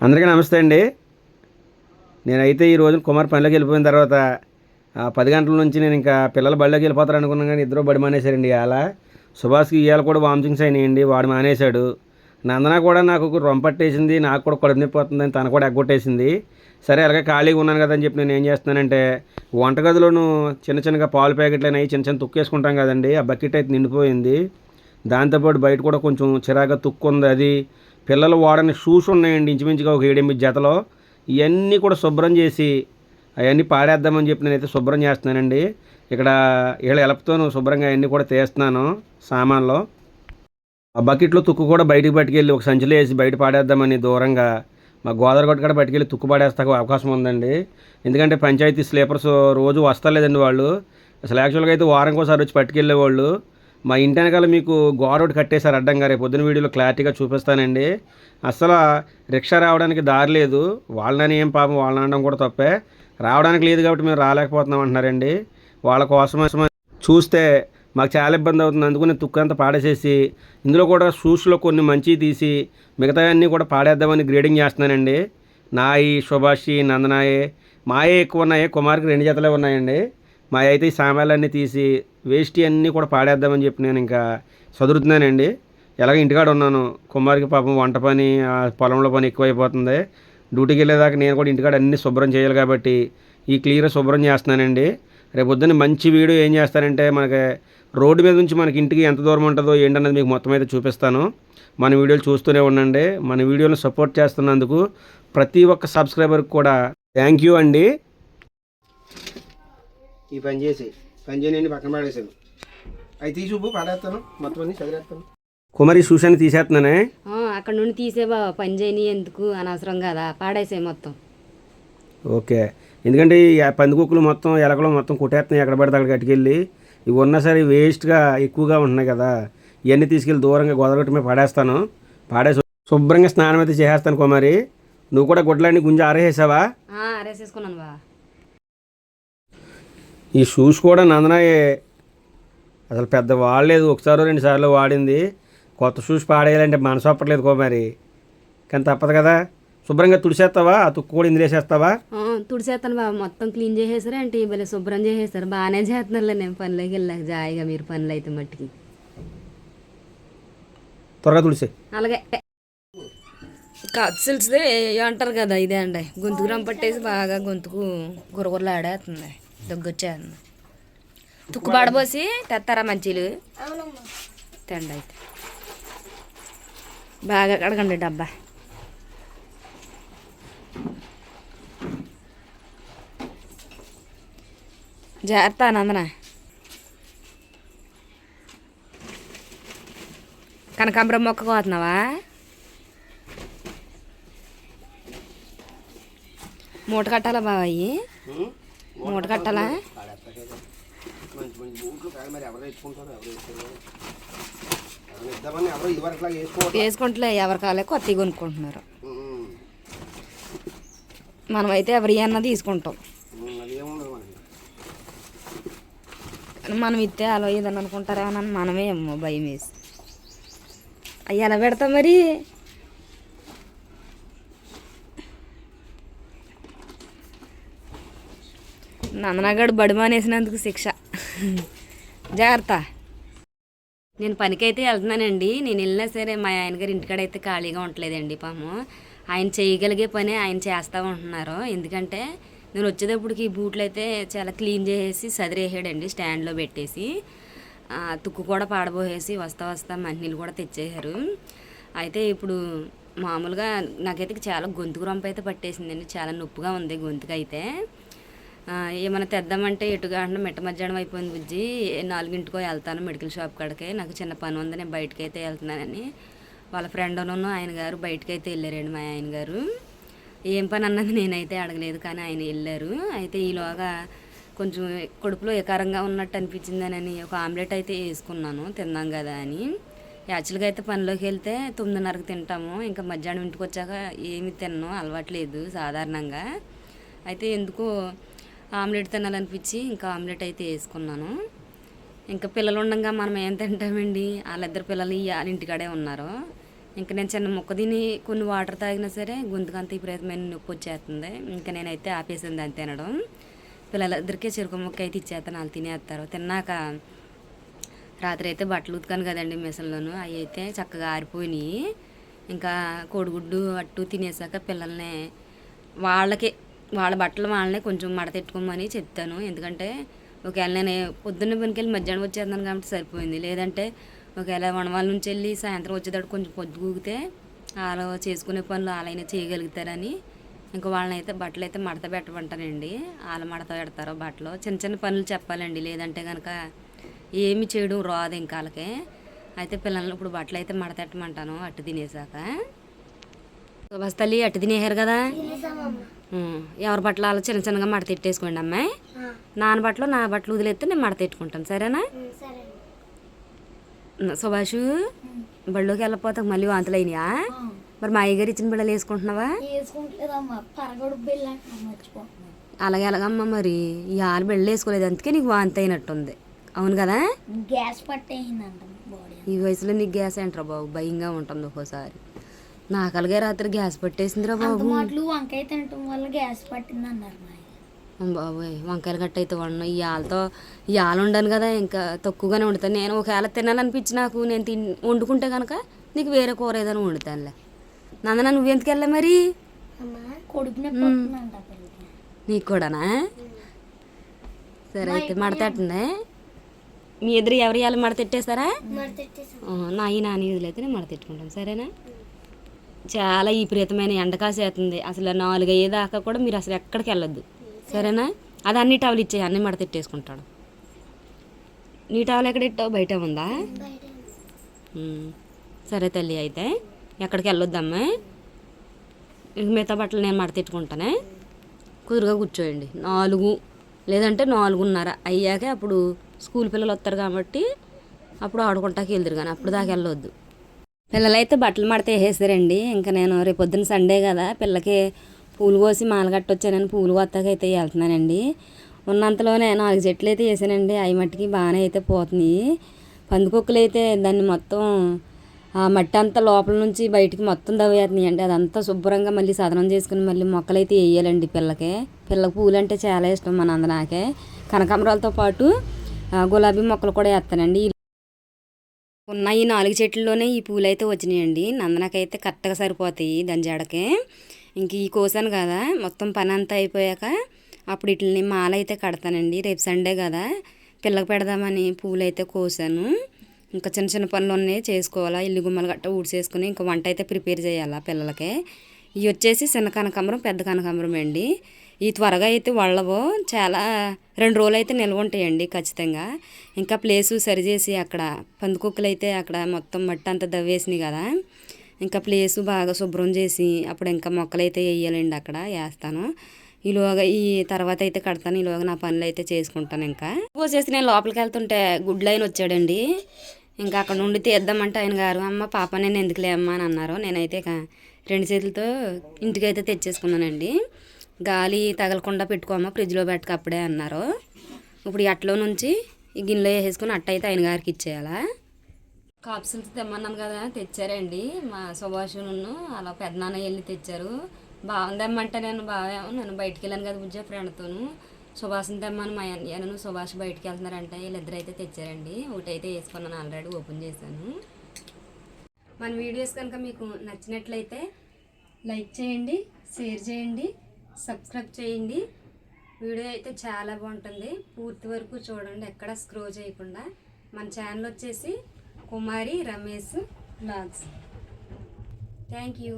అందరికీ నమస్తే అండి. నేనైతే ఈ రోజు కుమార్ పనిలోకి వెళ్ళిపోయిన తర్వాత ఆ, పది గంటల నుంచి నేను ఇంకా పిల్లలు బడిలోకి వెళ్ళిపోతారు అనుకున్నాను కానీ ఇద్దరు బడి మానేశారండి అలా సుభాష్కి ఇవాళ కూడా వామిటింగ్స్ అయినాయండి వాడు మానేశాడు. నందన కూడా నాకు రొంపట్టేసింది పట్టేసింది నాకు కూడా కడుపు నొప్పి తన తను కూడా ఎగ్గొట్టేసింది. సరే అలాగే ఖాళీగా ఉన్నాను కదా అని చెప్పి నేను ఏం చేస్తున్నానంటే వంటగదిలోను చిన్న చిన్నగా పాలు ప్యాకెట్లు అనేవి చిన్న చిన్న తుక్కేసుకుంటాం కదండి ఆ బకెట్ అయితే నిండిపోయింది. దాంతోపాటు బయట కూడా కొంచెం చిరాగా తుక్కు ఉంది అది. పిల్లలు వాడని షూస్ ఉన్నాయండి ఇంచుమించుగా ఒక ఏడెనిమిది జతలో. ఇవన్నీ కూడా శుభ్రం చేసి అవన్నీ పాడేద్దామని చెప్పి నేనైతే శుభ్రం చేస్తున్నానండి. ఇక్కడ వీళ్ళ ఎలపతోను శుభ్రంగా అవన్నీ కూడా తీస్తున్నాను సామాన్లో. ఆ బకెట్లో తుక్కు కూడా బయటికి పట్టుకెళ్ళి ఒక సంచిలో వేసి బయట పాడేద్దామని దూరంగా మా గోదావరి గట్టు కూడా పట్టుకెళ్ళి తుక్కు పాడేస్తాకు అవకాశం ఉందండి. ఎందుకంటే పంచాయతీ స్లీపర్స్ రోజు వస్తలేదండి వాళ్ళు. అసలు యాక్చువల్గా అయితే వారంకోసారి వచ్చి వచ్చి పట్టుకెళ్ళేవాళ్ళు. మా ఇంటి వెనకాల మీకు గోడ ఒకటి కట్టేశారు అడ్డంగా. రేపు పొద్దున వీడియోలో క్లారిటీగా చూపిస్తానండి. అసలు రిక్షా రావడానికి దారి లేదు. వాళ్ళని ఏం పాపం వాళ్ళని అనడం కూడా తప్పే. రావడానికి లేదు కాబట్టి మేము రాలేకపోతున్నాం అంటున్నారండి. వాళ్ళ కోసం చూస్తే మాకు చాలా ఇబ్బంది అవుతుంది. అందుకు నేను తుక్కంతా పాడేసేసి ఇందులో కూడా షూస్లో కొన్ని మంచివి తీసి మిగతా అన్నీ కూడా పాడేద్దామని గ్రేడింగ్ చేస్తున్నానండి. నాయి శుభాషి నందనాయి మాయే ఎక్కువ ఉన్నాయి. కుమార్కి రెండు జతలే ఉన్నాయండి. మా అయితే ఈ సామాన్లన్నీ తీసి వేస్ట్ అన్నీ కూడా పాడేద్దామని చెప్పి నేను ఇంకా చదువుతున్నానండి ఎలాగ ఇంటికాడ ఉన్నాను. కుమార్కి పాపం వంట పని ఆ పొలంలో పని ఎక్కువైపోతుంది. డ్యూటీకి వెళ్ళేదాకా నేను కూడా ఇంటికాడ అన్ని శుభ్రం చేయాలి కాబట్టి ఈ క్లియర్ శుభ్రం చేస్తున్నానండి. రేపు పొద్దున్న మంచి వీడియో ఏం చేస్తానంటే మనకి రోడ్డు మీద నుంచి మనకి ఇంటికి ఎంత దూరం ఉంటుందో ఏంటన్నది మీకు మొత్తం అయితే చూపిస్తాను. మన వీడియోలు చూస్తూనే ఉండండి. మన వీడియోని సపోర్ట్ చేస్తున్నందుకు ప్రతి ఒక్క సబ్స్క్రైబర్కి కూడా థ్యాంక్ యూ అండి. ఈ పని చేసి చేయని పక్కన పడేసాను అవి తీసి పడేస్తాను. మొత్తం అన్ని చదివేస్తాను. కుమారి సూసాన్ని తీసేస్తున్నానే? ఆ, అక్కడ నుండి తీసే బాబా ఎందుకు అనవసరం కదా? పాడేసే మొత్తం. ఓకే. ఎందుకంటే ఈ పందికొక్కులు మొత్తం ఎలకలు మొత్తం కొట్టేస్తున్నాయి ఎక్కడ పడితే అక్కడ కట్టుకెళ్ళి. ఇవి ఉన్నా సరే వేస్ట్గా ఎక్కువగా ఉంటున్నాయి కదా. ఇవన్నీ తీసుకెళ్ళి దూరంగా గోదావరి మీద పడేస్తాను. పాడేసి శుభ్రంగా స్నానం అయితే చేసేస్తాను కుమారి. నువ్వు కూడా గుడ్లన్నీ గుంజి ఆరేసావా ఆ, అరేసేసుకున్నాను బా. ఈ షూస్ కూడా నందనాయే అసలు పెద్ద వాడలేదు. ఒకసారి రెండు సార్లు వాడింది. కొత్త షూస్ పాడేయాలంటే మనసు ఒప్పట్లేదు కుమారి కానీ తప్పదు కదా. శుభ్రంగా తుడిసేస్తావా? ఆ తుక్కు కూడా ఇందులో వేసేస్తావా? ఆ, తుడిచేస్తాను బాబా. మొత్తం క్లీన్ చేసేసారు అంటే భలే శుభ్రం చేసేసారు. బాగానే చేస్తున్నారులే నేను పనిలోకి వెళ్ళాక జాయిగా మీరు పనులు అయితే మట్టికి. త్వరగా తుడిసే. అలాగే. కత్సిల్స్దే అంటారు కదా ఇదే అండి. గొంతుకు రం పట్టేసి బాగా గొంతుకు గురగురలు దగ్గొచ్చేస్తుంది తుక్కు పడబోసి తెస్తారా మంచిలు తెండి అయితే బాగా కడగండి డబ్బా. జాగ్రత్త నందన. కనకాంబరం మొక్క కోతున్నావా? మూట కట్టాలా బాబాయి మూట కట్టాలా? మంచి మంచి బూట్లు మరి ఎవరు వేసుకుంటారు ఎవరు ఎవరు వేసుకుంటలే ఎవరి కాలే కొత్తవి కొనుక్కుంటున్నారు. మనమైతే ఎవరి అన్నా తీసుకుంటాం. మనం ఇస్తే అలా ఏదని అనుకుంటారేమోనని మనమే భయం వేసి. అయ్యి ఎలా పెడతాం మరి? నందనగాడు బడి మానేసినందుకు శిక్ష. జాగ్రత్త. నేను పనికైతే వెళ్తున్నానండి. నేను వెళ్ళినా సరే మా ఆయన గారి ఇంటికాడ అయితే ఖాళీగా ఉండలేదండి పాము. ఆయన చేయగలిగే పని ఆయన చేస్తూ ఉంటున్నారు. ఎందుకంటే నేను వచ్చేటప్పటికి ఈ బూట్లు అయితే చాలా క్లీన్ చేసేసి సదిరేసాడండి స్టాండ్లో పెట్టేసి. తుక్కు కూడా పాడబోసేసి వస్తా వస్తా మంచినీళ్ళు కూడా తెచ్చేసారు అయితే ఇప్పుడు మామూలుగా నాకైతే చాలా గొంతుకు రొంప అయితే పట్టేసిందండి. చాలా నొప్పిగా ఉంది గొంతుకు అయితే ఏమైనా తెద్దామంటే ఎటుగా అంటే మిట్ట మధ్యాహ్నం అయిపోయింది బుజ్జి. నాలుగింటికో వెళ్తాను మెడికల్ షాప్ కాడికి. నాకు చిన్న పని ఉంది నేను బయటకు అయితే వెళ్తున్నానని. వాళ్ళ ఫ్రెండ్ను ఆయన గారు బయటకు అయితే వెళ్ళారండి మా ఆయన గారు. ఏం పని అన్నది నేనైతే అడగలేదు కానీ ఆయన వెళ్ళారు. అయితే ఈలోగా కొంచెం కడుపులో ఎకారంగా ఉన్నట్టు అనిపించిందని ఒక ఆమ్లెట్ అయితే వేసుకున్నాను తిందాం కదా అని. యాక్చువల్గా అయితే పనిలోకి వెళ్తే తొమ్మిదిన్నరకు తింటాము. ఇంకా మధ్యాహ్నం ఇంటికి వచ్చాక ఏమి తిన్నాం అలవాట్లేదు సాధారణంగా. అయితే ఎందుకో ఆమ్లెట్ తినాలనిపించి ఇంకా ఆమ్లెట్ అయితే వేసుకున్నాను. ఇంకా పిల్లలు ఉండగా మనం ఏం తింటామండి? వాళ్ళిద్దరు పిల్లలు వాళ్ళ ఇంటికాడే ఉన్నారు. ఇంకా నేను చిన్న ముక్క తిని కొన్ని వాటర్ తాగినా సరే గొంతుకంత విపరీతమైన నొప్పి వచ్చేస్తుంది. ఇంకా నేనైతే ఆపేసింది దాన్ని తినడం. పిల్లలిద్దరికీ చెరుకు ముక్క అయితే ఇచ్చేస్తాను. వాళ్ళు తినేస్తారు. తిన్నాక రాత్రి అయితే బట్టలు ఉతుకాను కదండి మిషన్లోను. అవి అయితే చక్కగా ఆరిపోయినాయి. ఇంకా కోడిగుడ్డు అట్టు తినేసాక పిల్లల్ని వాళ్ళకి వాళ్ళ బట్టలు వాళ్ళనే కొంచెం మడతెట్టుకోమని చెప్తాను. ఎందుకంటే ఒకవేళ నేను పొద్దున్న పనికెళ్ళి మధ్యాహ్నం వచ్చేస్తాను కాబట్టి సరిపోయింది. లేదంటే ఒకవేళ వనవాళ్ళ నుంచి వెళ్ళి సాయంత్రం వచ్చేటప్పుడు కొంచెం పొద్దుగూగితే వాళ్ళు చేసుకునే పనులు వాళ్ళైనా చేయగలుగుతారని ఇంకా వాళ్ళని అయితే బట్టలు అయితే మడత పెట్టమంటానండి. వాళ్ళు మడత పెడతారు బట్టలు చిన్న చిన్న పనులు చెప్పాలండి. లేదంటే కనుక ఏమి చేయడం రాదు ఇంకా వాళ్ళకి అయితే పిల్లల్ని ఇప్పుడు బట్టలు అయితే మడతెట్టమంటాను అట్టు తినేసాక. బస్ తల్లి అట్టు తినేసారు కదా. ఎవరి బట్టలు వాళ్ళు చిన్న చిన్నగా మడత ఎట్టేసుకోండి అమ్మాయి. నాన్న బట్టలు నా బట్టలు వదిలేస్తే నేను మడత ఎట్టుకుంటాను సరేనా? సుభాషు బళ్ళోకి వెళ్ళిపోతాక మళ్ళీ వాంతులు అయినాయా మరి మా అయ్యగారు ఇచ్చిన బిళ్ళలు వేసుకుంటున్నావా? అలాగే అలాగమ్మా మరి? ఈ ఆరు బిళ్ళలు వేసుకోలేదు అందుకే నీకు వాంతి అయినట్టుంది. అవును కదా? గ్యాస్ పట్టేసిందంట ఈ వయసులో నీకు గ్యాస్ ఏంట్రా బాబు? భయంగా ఉంటుంది ఒక్కోసారి. నాకు అలాగే రాత్రి గ్యాస్ పట్టేసిందిరా బాబు. మాటలు వంకాయ తినటం వల్ల గ్యాస్ పట్టింది అన్నారు బాబోయ్ వంకాయలు గట్ట అయితే ఆలతో ఈ ఆలు వండాను కదా ఇంకా తక్కువగానే వండుతాను. నేను ఒకవేళ తినాలనిపించి నాకు నేను తిన్ వండుకుంటే కనుక నీకు వేరే కూర ఏదైనా వండుతానులే. నందన నువ్వెందుకు వెళ్ళా మరి నీకు కూడానా? సరే అయితే మడతట్టండి మీ ఇద్దరు ఎవరు ఇవ్వాలి మడతెట్టేస్తారా నా ఈ నాని వదిలేతే నేను మడతెట్టుకుంటాను సరేనా? చాలా విపరీతమైన ఎండ కాసేస్తుంది. అసలు నాలుగు అయ్యేదాకా కూడా మీరు అసలు ఎక్కడికి వెళ్ళొద్దు. సరేనా? అది అన్ని టవలు ఇచ్చేయి అన్ని మడతెట్టేసుకుంటాడు నీ టవల్ ఎక్కడ ఇట్టావు బయట ఉందా? సరే తల్లి అయితే ఎక్కడికి వెళ్ళొద్దమ్మా. ఇంక మిగతా బట్టలు నేను మడతెట్టుకుంటానే కుదురుగా కూర్చోయండి. నాలుగు లేదంటే నాలుగున్నర అయ్యాక అప్పుడు స్కూల్ పిల్లలు వస్తారు కాబట్టి అప్పుడు ఆడుకుంటాకి వెళ్దురు కానీ అప్పుడు దాకా వెళ్ళొద్దు. పిల్లలైతే బట్టలు మడత వేసేసారండి. ఇంకా నేను రేపు పొద్దున సండే కదా పిల్లకి పూలు కోసి మాల కట్టొచ్చానని పూలు కొత్తగా వెళ్తున్నానండి. ఉన్నంతలోనే నాలుగు చెట్లు అయితే వేసానండి. అవి మట్టికి బాగానే అయితే పోతున్నాయి. పందికొక్కులు అయితే దాన్ని మొత్తం ఆ మట్టి అంతా లోపల నుంచి బయటికి మొత్తం దవ్వేస్తున్నాయి అండి అదంతా శుభ్రంగా మళ్ళీ సదనం చేసుకుని మళ్ళీ మొక్కలు అయితే వేయాలండి పిల్లకి. పిల్లకి పూలు అంటే చాలా ఇష్టం మన అందనాకే కనకాంబరాలతో పాటు గులాబీ మొక్కలు కూడా వేస్తానండి. ఉన్న ఈ నాలుగు చెట్లలోనే ఈ పూలు అయితే వచ్చినాయండి. నందనకైతే కరెక్ట్గా సరిపోతాయి దాని జడకి ఇంక ఈ కోసాను కదా మొత్తం పని అంతా అయిపోయాక అప్పుడు వీటిని మాల అయితే కడతానండి. రేపు సండే కదా పిల్లకి పెడదామని పూలు అయితే కోసాను. ఇంకా చిన్న చిన్న పనులు ఉన్నాయి చేసుకోవాలా ఇల్లు గుమ్మలు గట్ట ఊడ్చేసుకుని ఇంకా వంట అయితే ప్రిపేర్ చేయాలా పిల్లలకి. ఇవి వచ్చేసి చిన్న కనకాంబరం పెద్ద కనకాంబరం అండి. ఈ త్వరగా అయితే వాళ్ళవో. చాలా రెండు రోజులు అయితే నిల్వ ఉంటాయండి ఖచ్చితంగా. ఇంకా ప్లేసు సరిచేసి అక్కడ పందికొక్కులు అయితే అక్కడ మొత్తం మట్టి అంతా దవ్వేసినాయి కదా. ఇంకా ప్లేసు బాగా శుభ్రం చేసి అప్పుడు ఇంకా మొక్కలు అయితే వేయాలండి అక్కడ వేస్తాను. ఈలోగా ఈ తర్వాత అయితే కడతాను. ఈలోగా నా పనులు అయితే చేసుకుంటాను ఇంకా. పోసేసి నేను లోపలికి వెళ్తుంటే గుడ్ లైన్ వచ్చాడండి. ఇంకా అక్కడ నుండి తీద్దామంటే ఆయన గారు అమ్మ పాప నేను ఎందుకులే లేమ్మా అని అన్నారు. నేనైతే ఇక రెండు చేతులతో ఇంటికైతే తెచ్చేసుకున్నానండి. గాలి తగలకుండా పెట్టుకోమా ఫ్రిడ్జ్లో పెట్టక అప్పుడే అన్నారు. ఇప్పుడు అట్లో నుంచి ఈ గిన్నెలో వేసేసుకుని అట్ట అయితే ఆయన గారికి ఇచ్చేయాలా? కాప్సిల్స్ తెమ్మన్నాను కదా తెచ్చారండి. మా సుభాషును అలా పెద్దనాన్న వెళ్ళి తెచ్చారు. బాగుందమ్మంటే నేను బాగా నేను బయటికి వెళ్ళాను కదా బుజ్జ ఫ్రెండ్తోను. సుభాష్ని తెమ్మని మా అన్నయ్యను సుభాష్ బయటికి వెళ్తున్నారంటే. వీళ్ళిద్దరైతే అయితే తెచ్చారండి. ఒకటి అయితే వేసుకున్నాను ఆల్రెడీ ఓపెన్ చేశాను. మన వీడియోస్ కనుక మీకు నచ్చినట్లయితే లైక్ చేయండి షేర్ చేయండి సబ్స్క్రైబ్ చేయండి. వీడియో అయితే చాలా బాగుంటుంది. పూర్తి వరకు చూడండి ఎక్కడ స్క్రో చేయకుండా. మన ఛానల్ వచ్చేసి Kumari Ramesh blogs thank you